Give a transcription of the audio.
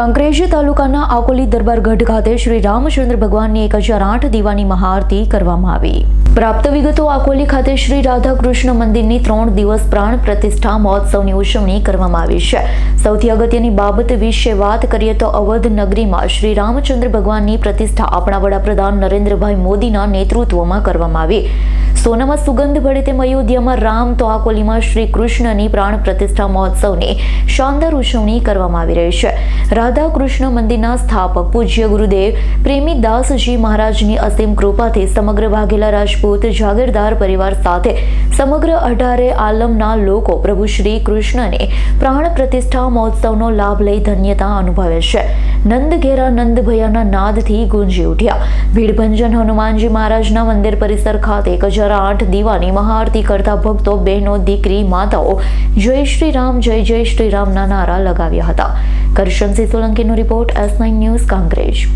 કાંકરેજ તાલુકાના આકોલી દરબારગઢ ખાતે શ્રી રામચંદ્ર ભગવાનની એક હજાર આઠ દીવાની મહાઆરતી કરવામાં આવી. પ્રાપ્ત વિગતો આકોલી ખાતે શ્રી રાધાકૃષ્ણ મંદિરની ત્રણ દિવસ પ્રાણ પ્રતિષ્ઠા મહોત્સવની ઉજવણી કરવામાં આવી છે. સૌથી અગત્યની બાબત વિશે વાત કરીએ તો અવધ નગરીમાં શ્રી રામચંદ્ર ભગવાનની પ્રતિષ્ઠા આપણા વડાપ્રધાન નરેન્દ્રભાઈ મોદીના નેતૃત્વમાં કરવામાં આવી. સોનામાં સુગંધ ભળે તેમ અયોધ્યામાં રામ તો આકોલીમાં શ્રી કૃષ્ણની પ્રાણ પ્રતિષ્ઠા મહોત્સવની શાનદાર ઉજવણી કરવામાં આવી રહી છે. રાધા કૃષ્ણ મંદિરના સ્થાપક પૂજ્ય ગુરુદેવ પ્રેમીદાસજી મહારાજની અસીમ કૃપાથી સમગ્ર વાઘેલા રાજપૂત જાગીરદાર પરિવાર સાથે સમગ્ર અઢારે આલમના લોકો પ્રભુ શ્રી કૃષ્ણને પ્રાણ પ્રતિષ્ઠા મહોત્સવનો લાભ લઈ ધન્યતા અનુભવે છે. નંદ ઘેરા નંદ ભયાના નાદથી ગુંજી ઉઠ્યા. ભીડભંજન હનુમાનજી મહારાજના મંદિર પરિસર ખાતે એક હજાર આઠ દીવાની મહાઆરતી કરતા ભક્તો, બહેનો, દીકરી, માતાઓ જય શ્રી રામ, જય જય શ્રી રામના નારા લગાવ્યા હતા. Karshansinh સોલંકીનો report S nine news, Kankrej.